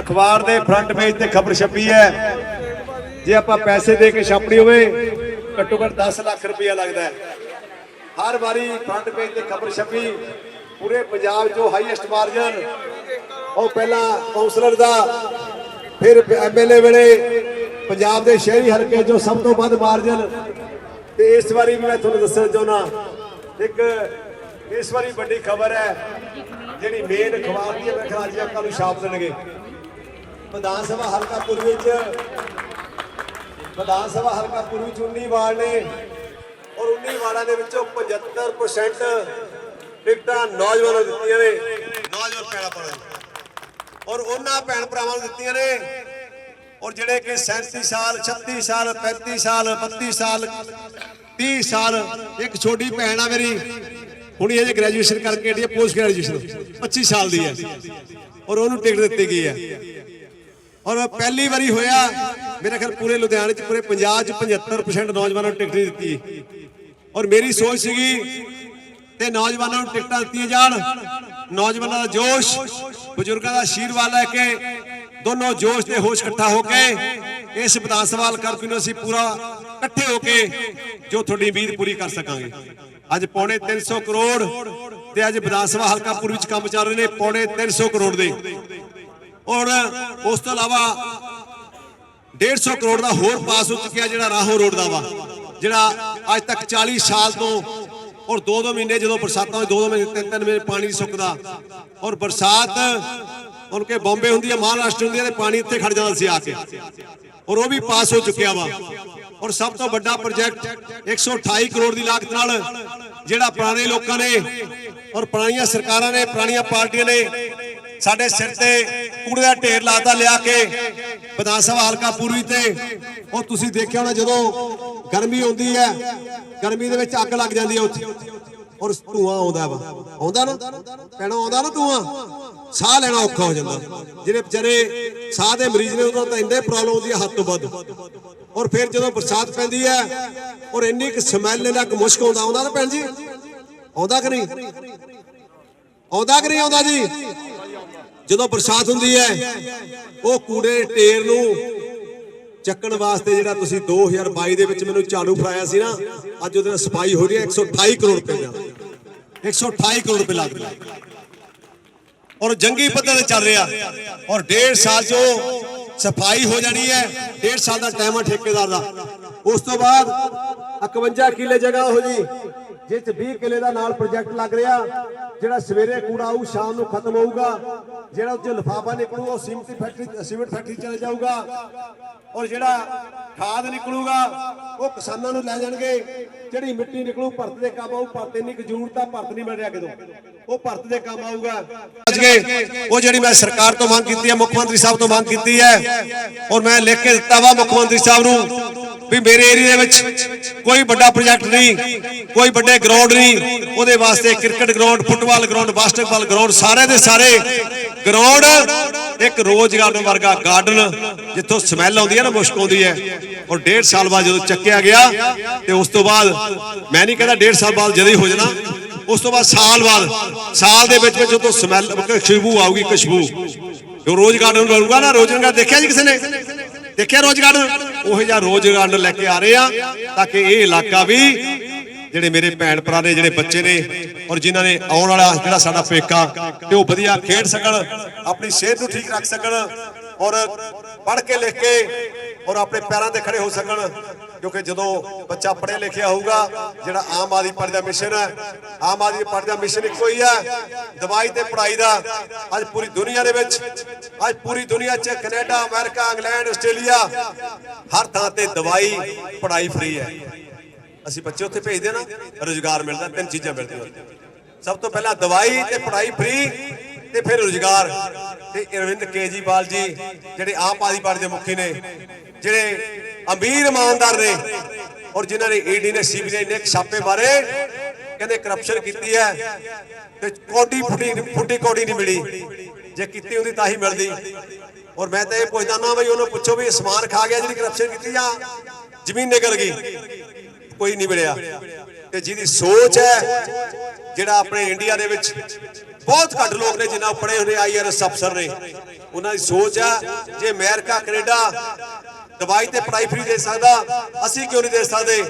ਅਖਬਾਰ ਦੇ front page ਤੇ ਖਬਰ ਛਪੀ ਹੈ। ਜੇ ਆਪਾਂ ਪੈਸੇ ਦੇ ਕੇ ਛਾਪਣੀ ਹੋਵੇ, ਘੱਟੋ ਘੱਟ 10 ਲੱਖ ਰੁਪਇਆ ਲੱਗਦਾ ਹੈ। ਹਰ ਵਾਰੀ ਫਰੰਟ ਪੇਜ ਤੇ ਖਬਰ ਛਪੀ, ਪੂਰੇ ਪੰਜਾਬ 'ਚੋਂ ਹਾਈਐਸਟ ਮਾਰਜਨ ਉਹ ਪਹਿਲਾਂ ਕਾਉਂਸਲਰ ਦਾ, ਫਿਰ ਐਮਐਲਏ ਵੇਲੇ ਪੰਜਾਬ ਦੇ ਸ਼ਹਿਰੀ ਹਲਕੇ 'ਚੋਂ ਸਭ ਤੋਂ ਵੱਧ ਮਾਰਜਨ ਤੇ ਇਸ ਵਾਰੀ ਵੀ ਮੈਂ ਤੁਹਾਨੂੰ ਦੱਸਣਾ ਚਾਹੁੰਦਾ, ਇੱਕ ਇਸ ਵਾਰੀ ਵੱਡੀ ਖਬਰ ਹੈ, ਜਿਹੜੀ ਮੇਨ ਅਖਬਾਰ ਦੀ ਹੈ, ਮੈਂ ਕਿਹਾ ਅੱਜ ਨੂੰ ਛਾਪ ਦੇਣਗੇ। ਵਿਧਾਨ ਸਭਾ ਹਲਕਾ ਪੂਰਬੀ ਵਿੱਚ ਵਿਧਾਨ ਸਭਾ ਹਲਕਾ ਪੂਰਬੀ ਚ 19 ਵਾਰਡ ਨੇ ਔਰ 19 ਵਾਰਡਾਂ ਦੇ ਵਿੱਚੋਂ 75% ਟਿਕਟਾਂ ਨੌਜਵਾਨਾਂ ਨੂੰ ਦਿੱਤੀਆਂ ਨੇ। ਨੌਜਵਾਨ ਭਰਾਵਾਂ ਨੂੰ। ਔਰ ਉਹਨਾਂ ਭੈਣ ਭਰਾਵਾਂ ਨੂੰ ਦਿੱਤੀਆਂ ਨੇ। ਔਰ ਜਿਹੜੇ ਕਿ 37 ਸਾਲ 36 ਸਾਲ 35 ਸਾਲ 32 ਸਾਲ 30 ਸਾਲ ਇੱਕ ਛੋਟੀ ਭੈਣ ਆ ਮੇਰੀ। ਹੁਣੀ ਇਹ ਗ੍ਰੈਜੂਏਸ਼ਨ ਕਰਕੇ ਹੈ ਪੋਸਟ ਗ੍ਰੈਜੂਏਸ਼ਨ 25 ਸਾਲ ਦੀ ਹੈ। ਔਰ ਉਹਨੂੰ ਟਿਕਟ ਦਿੱਤੀ ਗਈ ਹੈ। ਔਰ ਪਹਿਲੀ ਵਾਰੀ ਹੋਇਆ, ਮੇਰੇ ਖਿਆਲ ਪੂਰੇ ਲੁਧਿਆਣੇ ਚ, ਪੂਰੇ ਪੰਜਾਬ ਚ 75% ਨੌਜਵਾਨਾਂ ਨੂੰ ਟਿਕਟ ਦਿੱਤੀ। ਔਰ ਮੇਰੀ ਸੋਚ ਸੀਗੀ ਤੇ ਨੌਜਵਾਨਾਂ ਨੂੰ ਟਿਕਟਾਂ ਦਿੱਤੀਆਂ ਜਾਣ, ਨੌਜਵਾਨਾਂ ਦਾ ਜੋਸ਼, ਬਜ਼ੁਰਗਾਂ ਦਾ ਆਸ਼ੀਰਵਾਦ ਲੈ ਕੇ, ਦੋਨੋਂ ਜੋਸ਼ ਤੇ ਹੋਸ਼ ਇਕੱਠਾ ਹੋ ਕੇ, ਇਸ ਵਿਧਾਨ ਸਭਾ ਹਲਕਾ ਨੂੰ ਅਸੀਂ ਪੂਰਾ ਇਕੱਠੇ ਹੋ ਕੇ ਜੋ ਤੁਹਾਡੀ ਉਮੀਦ ਪੂਰੀ ਕਰ ਸਕਾਂਗੇ। ਅੱਜ ਪੌਣੇ 300 ਕਰੋੜ ਤੇ ਅੱਜ ਵਿਧਾਨ ਸਭਾ ਹਲਕਾ ਪੂਰ ਵਿੱਚ ਕੰਮ ਚੱਲ ਰਹੇ ਨੇ, ਪੌਣੇ 300 ਕਰੋੜ ਦੇ। ਔਰ ਉਸ ਤੋਂ ਇਲਾਵਾ 150 ਕਰੋੜ ਦਾ ਹੋਰ ਪਾਸ ਹੋ ਚੁੱਕਿਆ ਜਿਹੜਾ ਰਾਹੋਂ ਰੋਡ ਦਾ ਵਾ, ਜਿਹੜਾ ਅੱਜ ਤੱਕ 40 ਸਾਲ ਤੋਂ ਔਰ 2-2 ਮਹੀਨੇ ਜਦੋਂ ਬਰਸਾਤਾਂ ਵਿੱਚ 2-2 ਮਹੀਨੇ 3-3 ਮਹੀਨੇ ਪਾਣੀ ਨਹੀਂ ਸੁੱਕਦਾ। ਔਰ ਬਰਸਾਤ, ਉਹਨਾਂ ਕੇ ਬੰਬੇ ਹੁੰਦੀ ਹੈ ਮਹਾਰਾਸ਼ਟਰ ਹੁੰਦੀ ਹੈ ਤੇ ਪਾਣੀ ਇੱਥੇ ਖੜ ਜਾਂਦਾ ਸੀ ਆ ਕੇ। ਔਰ ਉਹ ਵੀ ਪਾਸ ਹੋ ਚੁੱਕਿਆ ਵਾ। ਔਰ ਸਭ ਤੋਂ ਵੱਡਾ ਪ੍ਰੋਜੈਕਟ 128 ਕਰੋੜ ਦੀ ਲਾਗਤ ਨਾਲ ਜਿਹੜਾ ਪੁਰਾਣੇ ਲੋਕਾਂ ਨੇ ਔਰ ਪੁਰਾਣੀਆਂ ਸਰਕਾਰਾਂ ਨੇ, ਪੁਰਾਣੀਆਂ ਪਾਰਟੀਆਂ ਨੇ ਸਾਡੇ ਸਿਰ ਤੇ ਕੂੜੇ ਦਾ ਢੇਰ ਲਾਤਾ ਲਿਆ ਕੇ ਵਿਧਾਨ ਸਭਾ ਹਲਕਾ ਪੂਰਬੀ ਤੇ। ਉਹ ਤੁਸੀਂ ਦੇਖਿਆ ਹੋਣਾ ਜਦੋਂ ਗਰਮੀ ਹੁੰਦੀ ਹੈ, ਗਰਮੀ ਦੇ ਵਿੱਚ ਅੱਗ ਲੱਗ ਜਾਂਦੀ ਹੈ ਉੱਥੇ। ਔਰ ਧੂਆਂ ਆਉਂਦਾ ਵਾ। ਆਉਂਦਾ ਨਾ? ਪੈਣਾ ਆਉਂਦਾ ਨਾ ਧੂਆਂ? ਸਾਹ ਲੈਣਾ ਔਖਾ ਹੋ ਜਾਂਦਾ। ਜਿਹੜੇ ਵਿਚਾਰੇ ਸਾਹ ਦੇ ਮਰੀਜ਼ ਨੇ, ਉਹਨਾਂ ਤਾਂ ਇੰਨੇ ਪ੍ਰੋਬਲਮ ਆਉਂਦੀ ਹੈ ਹੱਦ ਤੋਂ ਵੱਧ। ਔਰ ਫਿਰ ਜਦੋਂ ਬਰਸਾਤ ਪੈਂਦੀ ਹੈ, ਔਰ ਇੰਨੀ ਕਿ ਸਮੈਲ ਨਾਲ ਕਿ ਮੁਸ਼ਕ ਆਉਂਦਾ ਆਉਂਦਾ ਨਾ ਭੈਣ ਜੀ? ਆਉਂਦਾ ਕਿ ਨਹੀਂ? ਆਉਂਦਾ ਕਿ ਨਹੀਂ ਆਉਂਦਾ ਜੀ? ਜਦੋਂ ਬਰਸਾਤ ਹੁੰਦੀ ਹੈ, ਉਹ ਕੂੜੇ ਢੇਰ ਨੂੰ ਚੱਕਣ ਵਾਸਤੇ ਜਿਹੜਾ ਤੁਸੀਂ 2022 ਦੇ ਵਿੱਚ ਮੈਨੂੰ ਝਾੜੂ ਫੜਾਇਆ ਸੀ ਨਾ, ਅੱਜ ਉਹਦੇ ਨਾਲ ਸਫ਼ਾਈ ਹੋ ਰਹੀ ਹੈ 128 ਕਰੋੜ ਰੁਪਏ ਦਾ 128 ਕਰੋੜ ਰੁਪਏ ਲੱਗ ਰਿਹਾ। ਔਰ ਜੰਗੀ ਪੱਧਰ ਤੇ ਚੱਲ ਰਿਹਾ। ਔਰ 1.5 ਸਾਲ ਚੋਂ ਸਫ਼ਾਈ ਹੋ ਜਾਣੀ ਹੈ 1.5 ਸਾਲ ਦਾ ਟਾਈਮ ਹੈ ਠੇਕੇਦਾਰ ਦਾ। ਉਸ ਤੋਂ ਬਾਅਦ 51 ਕਿੱਲੇ ਜਗ੍ਹਾ ਹੋ ਜੀ, ਜਿਸ 'ਚ 20 ਕਿੱਲੇ ਦਾ ਨਾਲ ਪ੍ਰੋਜੈਕਟ ਲੱਗ ਰਿਹਾ। ਜਿਹੜਾ ਸਵੇਰੇ ਕੂੜਾ ਆਊ, ਸ਼ਾਮ ਨੂੰ ਖਤਮ ਹੋਊਗਾ। ਜਿਹੜਾ ਉੱਥੇ ਲਿਫਾਫਾ ਨਿਕਲੂ, ਉਹ ਸੀਮਿੰਟ ਫੈਕਟਰੀ ਸੀਮਿੰਟ ਫੈਕਟਰੀ ਚਲੇ ਜਾਊਗਾ। ਔਰ ਜਿਹੜਾ ਖਾਦ ਨਿਕਲੂਗਾ, ਉਹ ਕਿਸਾਨਾਂ ਨੂੰ ਲੈ ਜਾਣਗੇ। ਜਿਹੜੀ ਮਿੱਟੀ ਨਿਕਲੂ, ਭਰਤ ਦੇ ਕੰਮ ਆਊ। ਭਰਤ ਇੰਨੀ ਕੁ ਜ਼ਰੂਰਤ ਆ, ਭਰਤ ਨਹੀਂ ਮਿਲ ਰਿਹਾ ਕਿਦੋਂ ਉਹ ਭਰਤ ਦੇ ਕੰਮ ਆਊਗਾ। ਉਹ ਜਿਹੜੀ ਮੈਂ ਸਰਕਾਰ ਤੋਂ ਮੰਗ ਕੀਤੀ ਹੈ, ਮੁੱਖ ਮੰਤਰੀ ਸਾਹਿਬ ਤੋਂ ਮੰਗ ਕੀਤੀ ਹੈ, ਔਰ ਮੈਂ ਲਿਖ ਕੇ ਦਿੱਤਾ ਵਾ ਮੁੱਖ ਮੰਤਰੀ ਸਾਹਿਬ ਨੂੰ ਵੀ ਮੇਰੇ ਏਰੀਆ ਦੇ ਵਿੱਚ ਕੋਈ ਵੱਡਾ ਪ੍ਰੋਜੈਕਟ ਨਹੀਂ, ਕੋਈ ਵੱਡੇ ਗਰਾਊਂਡ ਨਹੀਂ। ਉਹਦੇ ਵਾਸਤੇ cricket ground football ground basketball ground ਸਾਰੇ ਦੇ ਸਾਰੇ ਗਰਾਊਂਡ ਇੱਕ ਰੋਜ਼ ਗਾਰਡਨ ਵਰਗਾ ਗਾਰਡਨ ਜਿੱਥੋਂ ਸਮੈਲ ਆਉਂਦੀ ਹੈ ਨਾ, ਮੁਸ਼ਕ ਆਉਂਦੀ ਹੈ। ਔਰ ਡੇਢ ਸਾਲ ਬਾਅਦ ਜਦੋਂ ਚੱਕਿਆ ਗਿਆ, ਤੇ ਉਸ ਤੋਂ ਬਾਅਦ ਮੈਂ ਨਹੀਂ ਕਹਿੰਦਾ ਡੇਢ ਸਾਲ ਬਾਅਦ ਜਦੋਂ ਹੀ ਹੋ ਜਾਣਾ, ਉਸ ਤੋਂ ਬਾਅਦ ਸਾਲ ਬਾਅਦ, ਸਾਲ ਦੇ ਵਿੱਚ ਵਿੱਚ ਜਦੋਂ ਸਮੈਲ ਖੁਸ਼ਬੂ ਆਊਗੀ, ਖੁਸ਼ਬੂ। ਜੋ ਰੋਜ਼ ਗਾਰਡਨ ਬਣੂਗਾ ਨਾ ਰੋਜ਼ ਗਾਰਡਨ ਦੇਖਿਆ ਜੀ ਕਿਸੇ ਨੇ? ਦੇਖਿਆ ਰੋਜ਼ ਗਾਰਡਨ ਉਹ ਜਿਹਾ ਰੋਜ਼ ਲੈ ਕੇ ਆ ਰਹੇ ਆ ਤਾਂ ਕਿ ਇਹ ਇਲਾਕਾ ਵੀ ਜਿਹੜੇ ਮੇਰੇ ਭੈਣ ਭਰਾ ਨੇ, ਜਿਹੜੇ ਬੱਚੇ ਨੇ ਔਰ ਜਿਨ੍ਹਾਂ ਨੇ ਆਉਣ ਵਾਲਾ ਜਿਹੜਾ ਸਾਡਾ ਪੇਕਾ, ਤੇ ਉਹ ਵਧੀਆ ਖੇਡ ਸਕਣ, ਆਪਣੀ ਸਿਹਤ ਨੂੰ ਠੀਕ ਰੱਖ ਸਕਣ ਔਰ ਪੜ੍ਹ ਕੇ ਲਿਖ ਕੇ ਔਰ ਆਪਣੇ ਪੈਰਾਂ ਤੇ ਖੜੇ ਹੋ ਸਕਣ। ਕਿਉਂਕਿ ਜਦੋਂ ਬੱਚਾ ਪੜ੍ਹਿਆ ਲਿਖਿਆ ਹੋਊਗਾ, ਜਿਹੜਾ ਆਮ ਆਦਮੀ ਪਾਰਟੀ ਦਾ ਮਿਸ਼ਨ ਹੈ, ਆਮ ਆਦਮੀ ਪਾਰਟੀ ਦਾ ਮਿਸ਼ਨ ਇੱਕੋ ਹੀ ਹੈ, ਦਵਾਈ ਤੇ ਪੜ੍ਹਾਈ ਦਾ। ਅੱਜ ਪੂਰੀ ਦੁਨੀਆ ਦੇ ਵਿੱਚ, ਅੱਜ ਪੂਰੀ ਦੁਨੀਆ 'ਚ ਕੈਨੇਡਾ, ਅਮਰੀਕਾ, ਇੰਗਲੈਂਡ, ਆਸਟ੍ਰੇਲੀਆ, ਹਰ ਥਾਂ ਤੇ ਦਵਾਈ, ਪੜ੍ਹਾਈ ਫ੍ਰੀ ਹੈ। ਅਸੀਂ ਬੱਚੇ ਉੱਥੇ ਭੇਜਦੇ ਨਾ, ਰੋਜ਼ਗਾਰ ਮਿਲਦਾ, ਤਿੰਨ ਚੀਜ਼ਾਂ ਮਿਲਦੀਆਂ ਸਭ ਤੋਂ ਪਹਿਲਾਂ ਦਵਾਈ ਤੇ ਪੜ੍ਹਾਈ ਫ੍ਰੀ ਤੇ ਫਿਰ ਰੋਜ਼ਗਾਰ। ਤੇ ਅਰਵਿੰਦ ਕੇਜੀਵਾਲ ਜੀ, ਜਿਹੜੇ ਆਮ ਆਦਮੀ ਪਾਰਟੀ ਦੇ ਮੁਖੀ ਨੇ ਜਿਹੜੇ ਅਮੀਰ ਇਮਾਨਦਾਰ ਨੇ ਔਰ ਜਿਨ੍ਹਾਂ ਨੇ ਈਡੀ ਨੇ ਸੀਬੀਆਈ ਨੇ ਛਾਪੇ ਮਾਰੇ, ਕਹਿੰਦੇ ਕਰਪਸ਼ਨ ਕੀਤੀ ਹੈ ਤੇ ਕੋਡੀ ਫੁੱਟੀ ਫੁੱਟੀ ਕੋਡੀ ਨਹੀਂ ਮਿਲੀ। ਜੇ ਕੀਤੀ ਹੁੰਦੀ ਤਾਂ ਹੀ ਮਿਲਦੀ। ਔਰ ਮੈਂ ਤਾਂ ਇਹ ਪੁੱਛਦਾ ਨਾ ਬਈ, ਉਹਨੂੰ ਪੁੱਛੋ ਵੀ ਅਸਮਾਨ ਖਾ ਗਿਆ ਜਿਹੜੀ ਕਰਪਸ਼ਨ ਕੀਤੀ ਜਾਂ ਜ਼ਮੀਨ ਨਿਕਲ ਗਈ? ਕੋਈ ਨਹੀਂ ਮਿਲਿਆ। ਤੇ ਜਿਹਦੀ ਸੋਚ ਹੈ, ਜਿਹੜਾ ਆਪਣੇ ਇੰਡੀਆ ਦੇ ਵਿੱਚ ਬਹੁਤ ਘੱਟ ਲੋਕ ਨੇ ਜਿਨ੍ਹਾਂ ਪੜ੍ਹੇ ਹੋਏ ਆਈਆਰਐਸ ਅਫਸਰ ਨੇ, ਉਹਨਾਂ ਦੀ ਸੋਚ ਆ ਜੇ ਅਮਰੀਕਾ, ਕੈਨੇਡਾ ਦਵਾਈ ਤੇ ਪੜਾਈ ਫ੍ਰੀ ਦੇ ਸਕਦਾ, ਅਸੀਂ ਕਿਉਂ ਨਹੀਂ ਦੇ ਸਕਦੇ?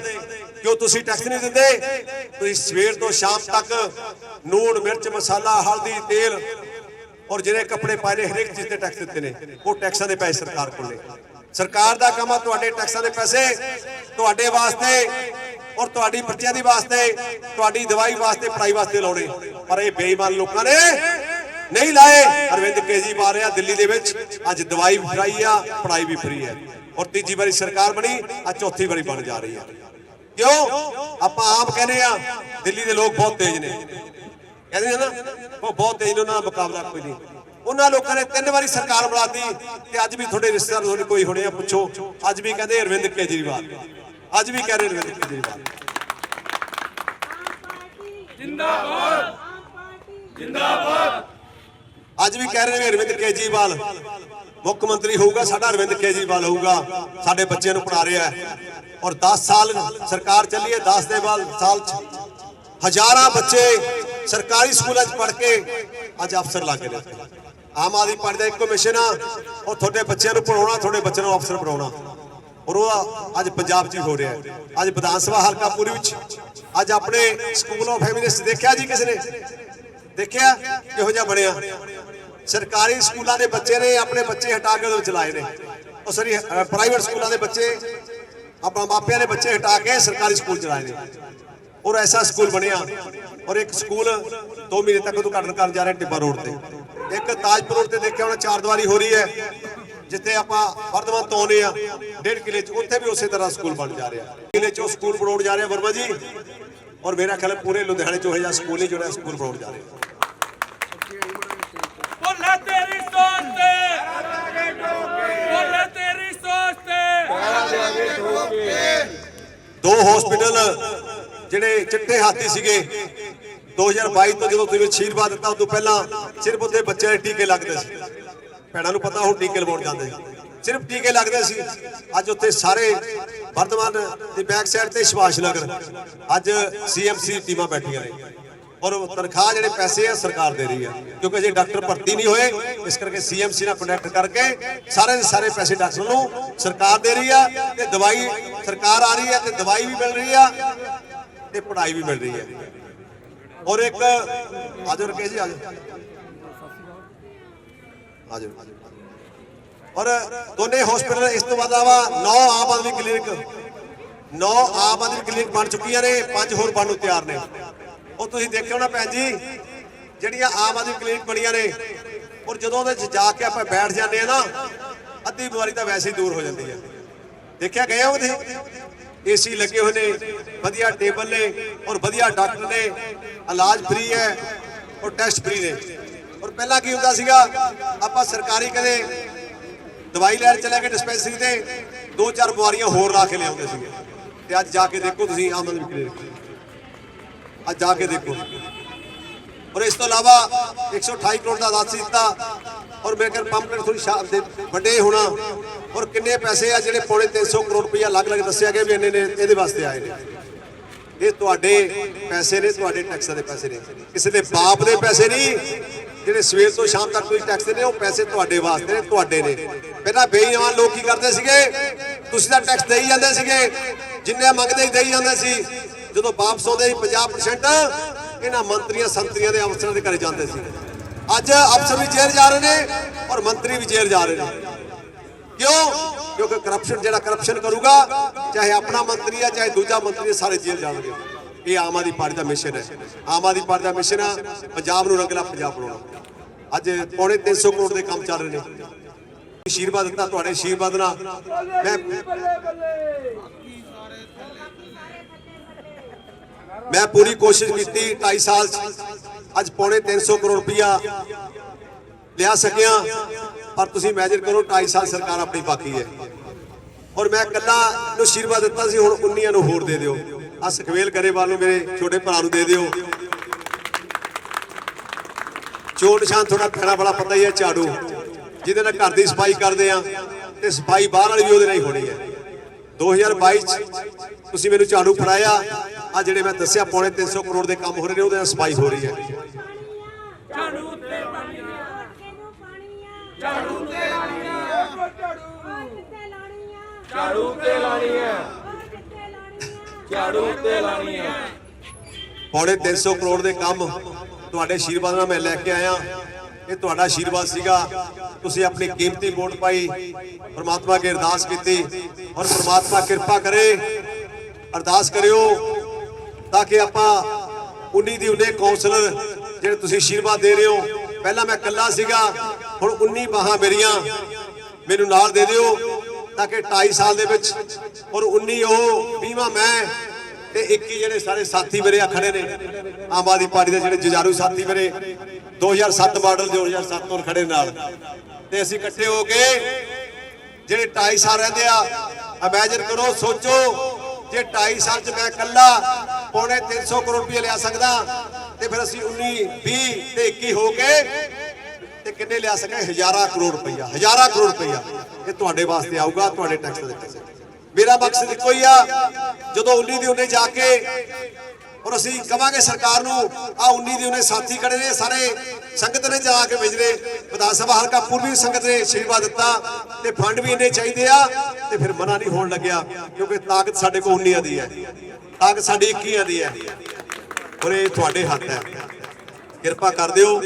ਕਿਉਂ ਤੁਸੀਂ ਟੈਕਸ ਨਹੀਂ ਦਿੰਦੇ? ਤੁਸੀਂ ਸਵੇਰ ਤੋਂ ਸ਼ਾਮ ਤੱਕ ਨੂਣ, ਮਿਰਚ, ਮਸਾਲਾ, ਹਲਦੀ, ਤੇਲ ਔਰ ਜਿਹੜੇ ਕੱਪੜੇ ਪਾਏ ਨੇ ਹਰੇਕ ਚੀਜ਼ ਤੇ ਟੈਕਸ ਦਿੱਤੇ ਨੇ, ਉਹ ਟੈਕਸਾਂ ਦੇ ਪੈਸੇ ਸਰਕਾਰ ਕੋਲ ਨੇ। ਸਰਕਾਰ ਦਾ ਕੰਮ ਆ ਤੁਹਾਡੇ ਟੈਕਸਾਂ ਦੇ ਪੈਸੇ, ਤੁਹਾਡੇ ਵਾਸਤੇ ਔਰ ਤੁਹਾਡੀ ਬੱਚਿਆਂ ਦੀ ਵਾਸਤੇ, ਤੁਹਾਡੀ ਦਵਾਈ ਵਾਸਤੇ ਪੜਾਈ ਵਾਸਤੇ ਲਾਉਣੇ। ਪਰ ਇਹ ਬੇਈਮਾਨ ਲੋਕਾਂ ਨੇ ਨਹੀਂ ਲਾਏ। ਅਰਵਿੰਦ ਕੇਜਰੀਵਾਲ ਆ ਦਿੱਲੀ ਦੇ ਵਿੱਚ। ਅੱਜ ਦਵਾਈ ਵੀ ਆ ਪੜਾਈ ਵੀ ਫਰੀ ਹੈ। ਔਰ ਤੀਜੀ ਵਾਰੀ ਸਰਕਾਰ ਬਣੀ ਆ ਚੌਥੀ ਵਾਰੀ ਬਣ ਜਾ ਰਹੀ ਆ। ਕਿਉਂ? ਆਪਾਂ ਆਪ ਕਹਿੰਦੇ ਆ, ਦਿੱਲੀ ਦੇ ਲੋਕ ਬਹੁਤ ਤੇਜ਼ ਨੇ। ਕਹਿੰਦੇ ਨਾ ਉਹ ਬਹੁਤ ਤੇਜ਼ ਨੇ, ਉਹਨਾਂ ਦਾ ਮੁਕਾਬਲਾ ਕੋਈ ਨਹੀਂ। ਉਹਨਾਂ ਲੋਕਾਂ ਨੇ ਤਿੰਨ ਵਾਰੀ ਸਰਕਾਰ ਬਣਾਤੀ ਤੇ ਅੱਜ ਵੀ ਤੁਹਾਡੇ ਰਿਸ਼ਤੇਦਾਰ ਤੁਹਾਡੇ ਕੋਈ ਹੋਣੇ ਆ, ਪੁੱਛੋ। ਅੱਜ ਵੀ ਕਹਿੰਦੇ ਅਰਵਿੰਦ ਕੇਜਰੀਵਾਲ। ਅੱਜ ਵੀ ਕਹਿ ਰਹੇ ਅਰਵਿੰਦ ਕੇਜਰੀਵਾਲ। ਜਿੰਦਾਬਾਦ। ਆਮ ਅੱਜ ਵੀ ਕਹਿ ਰਹੇ ਨੇ ਅਰਵਿੰਦ ਕੇਜਰੀਵਾਲ ਮੁੱਖ ਮੰਤਰੀ ਹੋਊਗਾ, ਸਾਡਾ ਅਰਵਿੰਦ ਕੇਜਰੀਵਾਲ ਹੋਊਗਾ, ਸਾਡੇ ਬੱਚਿਆਂ ਨੂੰ ਪੜ੍ਹਾ ਰਿਹਾ ਹੈ। ਔਰ 10 ਸਾਲ ਸਰਕਾਰ ਚੱਲੀ ਹੈ 10 ਦੇ ਬਾਅਦ ਸਾਲ ਚ ਹਜ਼ਾਰਾਂ ਬੱਚੇ ਸਰਕਾਰੀ ਸਕੂਲਾਂ 'ਚ ਪੜ੍ਹ ਕੇ ਅੱਜ ਅਫਸਰ ਲੱਗ ਗਏ ਆਮ ਆਦਮੀ ਪਾਰਟੀ ਦਾ ਇੱਕ ਕਮਿਸ਼ਨ ਆ, ਉਹ ਤੁਹਾਡੇ ਬੱਚਿਆਂ ਨੂੰ ਪੜਾਉਣਾ ਤੁਹਾਡੇ ਬੱਚਿਆਂ ਨੂੰ ਅਫਸਰ ਬਣਾਉਣਾ। ਔਰ ਉਹ ਅੱਜ ਪੰਜਾਬ 'ਚ ਹੀ ਹੋ ਰਿਹਾ ਹੈ। ਅੱਜ ਵਿਧਾਨ ਸਭਾ ਹਲਕਾ ਪੂਰੀ ਵਿੱਚ, ਅੱਜ ਆਪਣੇ ਸਕੂਲ ਆਫ ਫੈਮਿਨਿਸਟ ਦੇਖਿਆ ਜੀ ਕਿਸੇ ਨੇ? ਦੇਖਿਆ? ਕਿਹੋ ਜਿਹਾ ਬਣਿਆ? ਸਰਕਾਰੀ ਸਕੂਲਾਂ ਦੇ ਬੱਚੇ ਨੇ ਆਪਣੇ ਬੱਚੇ ਹਟਾ ਕੇ ਉਹਦੇ ਵਿੱਚ ਨੇ। ਉਹ ਸਰੀ ਪ੍ਰਾਈਵੇਟ ਸਕੂਲਾਂ ਦੇ ਬੱਚੇ, ਆਪਾਂ ਮਾਪਿਆਂ ਦੇ ਬੱਚੇ ਹਟਾ ਕੇ ਸਰਕਾਰੀ ਸਕੂਲ ਚਲਾਏ ਨੇ। ਔਰ ਐਸਾ ਸਕੂਲ ਬਣਿਆ ਔਰ ਇੱਕ ਸਕੂਲ 2 ਮਹੀਨੇ ਤੱਕ ਉਦਘਾਟਨ ਕਰਨ ਜਾ ਰਹੇ ਟਿੱਬਾ ਰੋਡ ਤੇ। ਇੱਕ ਤਾਜਪੁਰ ਰੋਡ ਤੇ ਦੇਖਿਆ ਹੋਣਾ ਚਾਰ ਦੀਵਾਰੀ ਹੋ ਰਹੀ ਹੈ, ਜਿੱਥੇ ਆਪਾਂ ਵਰਧਮਾਨ ਤੋਂ ਆਉਂਦੇ ਆ, ਡੇਢ ਕਿਲੇ ਚ, ਉੱਥੇ ਵੀ ਉਸੇ ਤਰ੍ਹਾਂ ਸਕੂਲ ਬਣ ਜਾ ਰਿਹਾ। ਕਿਲੇ ਚ ਸਕੂਲ ਬਣਾਉਣ ਜਾ ਰਿਹਾ ਵਰਮਾ ਜੀ। ਔਰ ਮੇਰਾ ਖਿਆਲ ਪੂਰੇ ਲੁਧਿਆਣੇ ਚ ਉਹ ਜਿਹਾ ਸਕੂਲ ਹੀ ਜਿਹੜਾ ਸਕੂਲ ਬਣਾਉਣ ਜਾ ਰਿਹਾ ਬੋਲੇ ਤੇਰੀ ਸੋਚ ਤੇ ਬੋਲੇ ਤੇਰੀ ਸੋਚ ਤੇ ਦੋ ਹਸਪੀਟਲ ਜਿਹੜੇ ਚਿੱਟੇ ਹਾਥੀ ਸੀਗੇ 2022 ਤੋਂ ਜਦੋਂ ਤੁਸੀਂ ਅਸ਼ੀਰਵਾਦ ਦਿੱਤਾ ਉਸ ਤੋਂ ਪਹਿਲਾਂ ਸਿਰਫ ਉੱਥੇ ਬੱਚਿਆਂ ਦੇ ਟੀਕੇ ਲੱਗਦੇ ਸੀ। ਭੈਣਾਂ ਨੂੰ ਪਤਾ, ਹੁਣ ਟੀਕੇ ਲਵਾਉਣ ਜਾਂਦੇ ਸਿਰਫ ਟੀਕੇ ਲੱਗਦੇ ਸੀ। ਅੱਜ ਉੱਥੇ ਸਾਰੇ ਵਰਤਮਾਨ ਦੀ ਬੈਕ ਸਾਈਡ ਤੇ ਸ਼ਿਵਾਸ਼ ਨਗਰ। ਅੱਜ ਸੀਐਮਸੀ ਟੀਮਾਂ ਬੈਠੀਆਂ ਨੇ। ਔਰ ਤਨਖਾਹ ਜਿਹੜੇ ਪੈਸੇ ਆ ਸਰਕਾਰ ਦੇ ਰਹੀ ਹੈ ਕਿਉਂਕਿ ਜੇ ਡਾਕਟਰ ਭਰਤੀ ਨਹੀਂ ਹੋਏ, ਇਸ ਕਰਕੇ ਸੀਐਮਸੀ ਨਾਲ ਕੰਟੈਕਟ ਕਰਕੇ ਸਾਰੇ ਦੇ ਸਾਰੇ ਪੈਸੇ ਡਾਕਟਰ ਨੂੰ ਸਰਕਾਰ ਦੇ ਰਹੀ ਆ ਤੇ ਦਵਾਈ ਸਰਕਾਰ ਆ ਰਹੀ ਹੈ ਤੇ ਦਵਾਈ ਵੀ ਮਿਲ ਰਹੀ ਆ ਤੇ ਪੜ੍ਹਾਈ ਵੀ ਮਿਲ ਰਹੀ ਹੈ ਔਰ ਇੱਕ ਆਜੋ ਰਕੇਸ਼ ਜੀ ਆਜੋ ਔਰ ਦੋਨੇ ਹਸਪੀਟਲ ਇਸ ਤੋਂ ਬਾਅਦ ਇਲਾਵਾ 9 ਆਮ ਆਦਮੀ ਕਲੀਨਿਕ 9 ਆਮ ਆਦਮੀ ਕਲੀਨਿਕ ਬਣ ਚੁੱਕੀਆਂ ਨੇ, ਪੰਜ ਹੋਰ ਬਣਨ ਨੂੰ ਤਿਆਰ ਨੇ। ਉਹ ਤੁਸੀਂ ਦੇਖਿਓ ਨਾ ਭੈਣ ਜੀ, ਜਿਹੜੀਆਂ ਆਮ ਆਦਮੀ ਕਲੀਨਿਕ ਬਣੀਆਂ ਨੇ, ਔਰ ਜਦੋਂ ਉਹਦੇ 'ਚ ਜਾ ਕੇ ਆਪਾਂ ਬੈਠ ਜਾਂਦੇ ਆ ਨਾ, ਅੱਧੀ ਬਿਮਾਰੀ ਤਾਂ ਵੈਸੇ ਹੀ ਦੂਰ ਹੋ ਜਾਂਦੀ ਹੈ ਦੇਖਿਆ ਗਏ ਹੋ ਤੁਸੀਂ ਏਸੀ ਲੱਗੇ ਹੋਏ ਨੇ, ਵਧੀਆ ਟੇਬਲ ਨੇ, ਔਰ ਵਧੀਆ ਡਾਕਟਰ ਨੇ, ਇਲਾਜ ਫ੍ਰੀ ਹੈ, ਔਰ ਟੈਸਟ ਫ੍ਰੀ ਨੇ। ਔਰ ਪਹਿਲਾਂ ਕੀ ਹੁੰਦਾ ਸੀਗਾ, ਆਪਾਂ ਸਰਕਾਰੀ ਕਦੇ ਦਵਾਈ ਲੈਣ ਚਲੇ ਗਏ ਡਿਸਪੈਂਸਰੀ ਤੇ, ਦੋ ਚਾਰ ਬਿਮਾਰੀਆਂ ਹੋਰ ਲਾ ਕੇ ਲਿਆਉਂਦੇ ਸੀਗੇ। ਤੇ ਅੱਜ ਜਾ ਕੇ ਦੇਖੋ ਤੁਸੀਂ ਆਮ ਆਦਮੀ ਕਲੀਨਿਕ ਅੱਜ ਜਾ ਕੇ ਦੇਖੋ। ਔਰ ਇਸ ਤੋਂ ਇਲਾਵਾ 128 ਕਰੋੜ ਦਾ ਰਾਸ਼ੀ ਦਿੱਤਾ। ਔਰ ਮੇਰੇ ਪੰਪ ਨੇ ਥੋੜੀ ਸ਼ਾਪ ਦੇ ਵੱਡੇ ਹੋਣਾ। ਔਰ ਕਿੰਨੇ ਪੈਸੇ ਆ ਜਿਹੜੇ ਪੌਣੇ 300 ਕਰੋੜ ਰੁਪਈਆ ਅਲੱਗ-ਅਲੱਗ ਦੱਸਿਆ ਗਿਆ ਵੀ ਇੰਨੇ ਨੇ ਇਹਦੇ ਵਾਸਤੇ ਆਏ ਨੇ। ਇਹ ਤੁਹਾਡੇ ਪੈਸੇ ਨੇ, ਤੁਹਾਡੇ ਟੈਕਸਾਂ ਦੇ ਪੈਸੇ ਨੇ। ਕਿਸੇ ਦੇ ਬਾਪ ਦੇ ਪੈਸੇ ਨਹੀਂ, ਜਿਹੜੇ ਸਵੇਰ ਤੋਂ ਸ਼ਾਮ ਤੱਕ ਤੁਸੀਂ ਟੈਕਸ ਦਿੰਦੇ ਉਹ ਪੈਸੇ ਤੁਹਾਡੇ ਵਾਸਤੇ ਨੇ, ਤੁਹਾਡੇ ਨੇ। ਪਹਿਲਾਂ ਬੇਈਮਾਨ ਲੋਕ ਕੀ ਕਰਦੇ ਸੀਗੇ? ਤੁਸੀਂ ਤਾਂ ਟੈਕਸ ਦੇਈ ਜਾਂਦੇ ਸੀਗੇ। ਜਿੰਨੇ ਮੰਗਦੇ ਹੀ ਦੇਈ ਜਾਂਦੇ ਸੀ। ਜਦੋਂ ਵਾਪਸ ਆਉਂਦੇ ਸੀ 50% ਇਹਨਾਂ ਮੰਤਰੀਆਂ ਸੰਤਰੀਆਂ ਦੇ ਅਫਸਰਾਂ ਦੇ ਘਰੇ ਜਾਂਦੇ ਸੀ। ਅੱਜ ਅਫਸਰ ਵੀ ਜੇਲ੍ਹ ਜਾ ਰਹੇ ਨੇ ਔਰ ਮੰਤਰੀ ਵੀ ਜੇਲ੍ਹ ਜਾ ਰਹੇ ਨੇ। ਕਿਉਂ? ਕਿਉਂਕਿ ਕਰਪਸ਼ਨ ਜਿਹੜਾ ਕਰਪਸ਼ਨ ਕਰੂਗਾ ਚਾਹੇ ਆਪਣਾ ਮੰਤਰੀ ਆ ਚਾਹੇ ਦੂਜਾ ਮੰਤਰੀ ਆ, ਸਾਰੇ ਜੇਲ੍ਹ ਜਾਣਗੇ। ਇਹ ਆਮ ਆਦਮੀ ਪਾਰਟੀ ਦਾ ਮਿਸ਼ਨ ਹੈ। ਆਮ ਆਦਮੀ ਪਾਰਟੀ ਦਾ ਮਿਸ਼ਨ ਆ ਪੰਜਾਬ ਨੂੰ ਰੰਗਲਾ ਪੰਜਾਬ ਬਣਾਉਣਾ ਅੱਜ ਪੌਣੇ 300 ਕਰੋੜ ਦੇ ਕੰਮ ਚੱਲ ਰਹੇ ਨੇ। ਆਸ਼ੀਰਵਾਦ ਦਿੱਤਾ ਤੁਹਾਡੇ ਆਸ਼ੀਰਵਾਦ ਨਾਲ। ਮੈਂ ਮੈਂ ਪੂਰੀ ਕੋਸ਼ਿਸ਼ ਕੀਤੀ 2.5 ਸਾਲ ਚ। ਅੱਜ ਪੌਣੇ 300 ਕਰੋੜ ਰੁਪਇਆ ਲਿਆ ਸਕਿਆ। ਪਰ ਤੁਸੀਂ ਇਮੇਜਿਨ ਕਰੋ 2.5 ਸਾਲ ਸਰਕਾਰ ਆਪਣੀ ਬਾਕੀ ਹੈ। ਔਰ ਮੈਂ ਕੱਲਾ ਨੂੰ ਆਸ਼ੀਰਵਾਦ ਦਿੱਤਾ ਸੀ, ਹੁਣ 19 ਨੂੰ ਹੋਰ ਦੇ ਦਿਓ। ਆ ਸੁਖਵੇਲ ਕਰੇਵਾਲ ਨੂੰ ਮੇਰੇ ਛੋਟੇ ਭਰਾ ਨੂੰ ਦੇ ਦਿਓ। ਚੋਣ ਨਿਸ਼ਾਨ ਥੋੜਾ ਪੈਣਾ ਬੜਾ ਪਤਾ ਹੀ ਹੈ, ਝਾੜੂ। ਜਿਹਦੇ ਨਾਲ ਘਰ ਦੀ ਸਫ਼ਾਈ ਕਰਦੇ ਆ, ਤੇ ਸਫ਼ਾਈ ਬਾਹਰ ਵਾਲੀ ਵੀ ਉਹਦੇ ਨਾਲ ਹੀ ਹੋਣੀ ਹੈ। 2022 ਚ ਤੁਸੀਂ ਮੈਨੂੰ ਝਾੜੂ ਫੜਾਇਆ। ਆ ਜਿਹੜੇ ਮੈਂ ਦੱਸਿਆ ਪੌਣੇ 300 ਕਰੋੜ ਦੇ ਕੰਮ ਹੋ ਰਹੇ ਨੇ ਉਹਦੇ ਨਾਲ ਸਫ਼ਾਈ ਹੋ ਰਹੀ ਹੈ। ਝਾੜੂ ਤੇ ਪਾਣੀ ਪੌਣੇ 300 ਕਰੋੜ ਦੇ ਕੰਮ ਤੁਹਾਡੇ ਆਸ਼ੀਰਵਾਦ ਨਾਲ ਮੈਂ ਲੈ ਕੇ ਆਇਆ। ਇਹ ਤੁਹਾਡਾ ਆਸ਼ੀਰਵਾਦ ਸੀਗਾ। ਤੁਸੀਂ ਆਪਣੀ ਕੀਮਤੀ ਵੋਟ ਪਾਈ। ਪਰਮਾਤਮਾ ਅੱਗੇ ਅਰਦਾਸ ਕੀਤੀ। ਔਰ ਪਰਮਾਤਮਾ ਕਿਰਪਾ ਕਰੇ। ਅਰਦਾਸ ਕਰਿਓ। ਤਾਂ ਕਿ ਆਪਾਂ 19 ਦੀ 19 ਕਾਉਂਸਲਰ ਜਿਹੜੇ ਤੁਸੀਂ ਆਸ਼ੀਰਵਾਦ ਦੇ ਰਹੇ ਹੋ। ਪਹਿਲਾਂ ਮੈਂ ਇਕੱਲਾ ਸੀਗਾ, ਹੁਣ 19 ਬਾਹਾਂ ਮੇਰੀਆਂ। ਮੈਨੂੰ ਨਾਲ ਦੇ ਦਿਓ ਤਾਂ ਕਿ 2.5 ਸਾਲ ਦੇ ਵਿੱਚ ਔਰ 19 ਉਹ 20ਵਾਂ ਮੈਂ ਤੇ 21 ਜਿਹੜੇ ਸਾਰੇ ਸਾਥੀ ਮੇਰੇ ਆ ਖੜੇ ਨੇ। ਆਮ ਆਦਮੀ ਪਾਰਟੀ ਦੇ ਜਿਹੜੇ ਜਜ਼ਾਰੂ ਸਾਥੀ ਮੇਰੇ 2007 ਮਾਡਲ 2007 ਤੋਂ ਖੜੇ ਨਾਲ। ਤੇ ਅਸੀਂ ਇਕੱਠੇ ਹੋ ਕੇ ਜਿਹੜੇ 2.5 ਸਾਲ ਰਹਿੰਦੇ ਆ ਇਮੇਜਿਨ ਕਰੋ, ਸੋਚੋ, ਜੇ 2.5 ਸਾਲ ਚ ਮੈਂ ਇਕੱਲਾ ਪੌਣੇ 300 ਕਰੋੜ ਰੁਪਏ ਲਿਆ ਸਕਦਾ ਤੇ ਫਿਰ ਅਸੀਂ 19 20 ਤੇ 21 ਹੋ ਕੇ ਤੇ ਕਿੰਨੇ ਲਿਆ ਸਕੇ ਹਜ਼ਾਰਾਂ ਕਰੋੜ ਰੁਪਈਆ, ਹਜ਼ਾਰਾਂ ਕਰੋੜ ਰੁਪਈਆ ਇਹ ਤੁਹਾਡੇ ਵਾਸਤੇ ਆਊਗਾ, ਤੁਹਾਡੇ ਟੈਕਸ ਦੇ ਪੈਸੇ ਮੇਰਾ ਮਕਸਦ ਇੱਕੋ ਹੀ ਆ, ਜਦੋਂ 19 ਦੀ 19 ਜਾ ਕੇ ਔਰ ਅਸੀਂ ਕਵਾਂਗੇ ਸਰਕਾਰ ਨੂੰ, ਆ 19 ਦੀ 19 ਸਾਥੀ ਖੜੇ ਨੇ, ਸਾਰੇ ਸੰਗਤ ਨੇ ਜਾ ਕੇ ਵਿਜਰੇ ਵਿਧਾਨ ਸਭਾ ਹਲਕਾ ਪੂਰਬੀ ਸੰਗਤ ਨੇ ਆਸ਼ੀਰਵਾਦ ਦਿੱਤਾ ਤੇ ਫੰਡ ਵੀ ਇੰਨੇ ਚਾਹੀਦੇ ਆ ਤੇ ਫਿਰ ਮਨਾ ਨਹੀਂ ਹੋਣ ਲੱਗਿਆ, ਕਿਉਂਕਿ ਤਾਕਤ ਸਾਡੇ ਕੋਲ 19 ਦੀ ਹੈ। ਤਾਕਤ ਸਾਡੀ 21 ਦੀ ਹੈ। ਔਰ ਇਹ ਤੁਹਾਡੇ ਹੱਥ ਹੈ। ਕਿਰਪਾ ਕਰ ਦਿਓ।